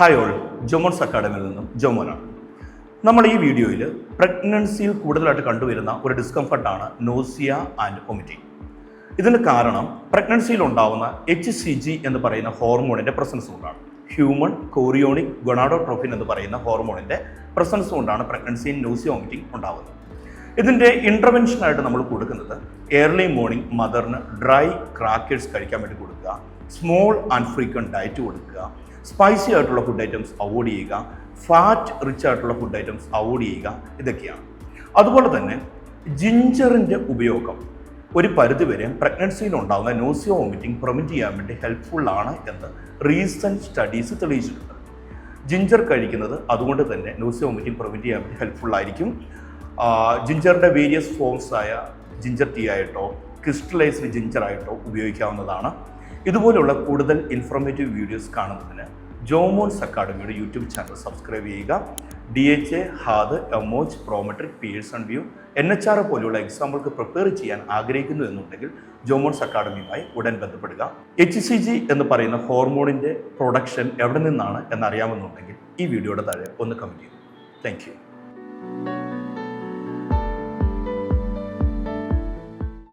Hi all ജോമോൺസ് അക്കാഡമിയിൽ നിന്നും ജോമോനാണ് നമ്മൾ ഈ വീഡിയോയിൽ പ്രഗ്നൻസിയിൽ കൂടുതലായിട്ട് കണ്ടുവരുന്ന ഒരു ഡിസ്കംഫർട്ടാണ് നോസിയ ആൻഡ് വൊമിറ്റിംഗ് ഇതിന് കാരണം പ്രഗ്നൻസിയിൽ ഉണ്ടാവുന്ന എച്ച് സി ജി എന്ന് പറയുന്ന ഹോർമോണിന്റെ പ്രസൻസ് കൊണ്ടാണ്. ഹ്യൂമൺ കോറിയോണിക് ഗൊണാഡോട്രോഫിൻ എന്ന് പറയുന്ന ഹോർമോണിന്റെ പ്രസൻസ് കൊണ്ടാണ് പ്രഗ്നൻസിയിൽ നോസിയ വോമിറ്റിംഗ് ഉണ്ടാവുന്നത്. ഇതിന്റെ ഇന്റർവെൻഷനായിട്ട് നമ്മൾ കൊടുക്കുന്നത് ഏർലി മോർണിംഗ് മദറിന് ഡ്രൈ ക്രാക്കേഴ്സ് കഴിക്കാൻ വേണ്ടി കൊടുക്കുക സ്മോൾ ആൻഡ് ഫ്രീക്വന്റ് ഡയറ്റ് കൊടുക്കുക സ്പൈസി ആയിട്ടുള്ള ഫുഡ് ഐറ്റംസ് അവോയ്ഡ് ചെയ്യുക. ഫാറ്റ് റിച്ച് ആയിട്ടുള്ള ഫുഡ് ഐറ്റംസ് അവോയ്ഡ് ചെയ്യുക. ഇതൊക്കെയാണ്. അതുപോലെ തന്നെ ജിഞ്ചറിന്റെ ഉപയോഗം. ഒരു പരിധിവരെ പ്രഗ്നൻസിയിൽ ഉണ്ടാകുന്ന നോസിയോ വോമിറ്റിംഗ് പ്രൊമിറ്റ് ചെയ്യാൻ വേണ്ടി ഹെൽപ്ഫുൾ ആണ് എന്ന് റീസെന്റ് സ്റ്റഡീസ് തെളിയിച്ചിട്ടുണ്ട്. ജിഞ്ചർ കഴിക്കുന്നത് അതുകൊണ്ട് തന്നെ നോസിയോ വോമിറ്റിംഗ് പ്രിവെന്റ് ചെയ്യാൻ വേണ്ടി ഹെൽപ്ഫുൾ ആയിരിക്കും. ജിഞ്ചറിന്റെ വേരിയസ് ഫോംസ് ആയ ജിഞ്ചർ ടീ ആയിട്ടോ ക്രിസ്റ്റലൈസ്ഡ് ജിഞ്ചർ ആയിട്ടോ ഉപയോഗിക്കാവുന്നതാണ്. ഇതുപോലുള്ള കൂടുതൽ ഇൻഫോർമേറ്റീവ് വീഡിയോസ് കാണുന്നതിന് ജോമോൺസ് അക്കാഡമിയുടെ യൂട്യൂബ് ചാനൽ സബ്സ്ക്രൈബ് ചെയ്യുക. D H A HAAD എമോച്ച് Prometric Pearson VUE N H R പോലുള്ള എക്സാമ്പിൾക്ക് പ്രിപ്പയർ ചെയ്യാൻ ആഗ്രഹിക്കുന്നു എന്നുണ്ടെങ്കിൽ ജോമോൺസ് അക്കാഡമിയുമായി ഉടൻ ബന്ധപ്പെടുക. എച്ച് സി ജി എന്ന് പറയുന്ന ഹോർമോണിന്റെ പ്രൊഡക്ഷൻ എവിടെ നിന്നാണ് എന്നറിയാമെന്നുണ്ടെങ്കിൽ ഈ വീഡിയോയുടെ താഴെ ഒന്ന് കമന്റ് ചെയ്യും. താങ്ക്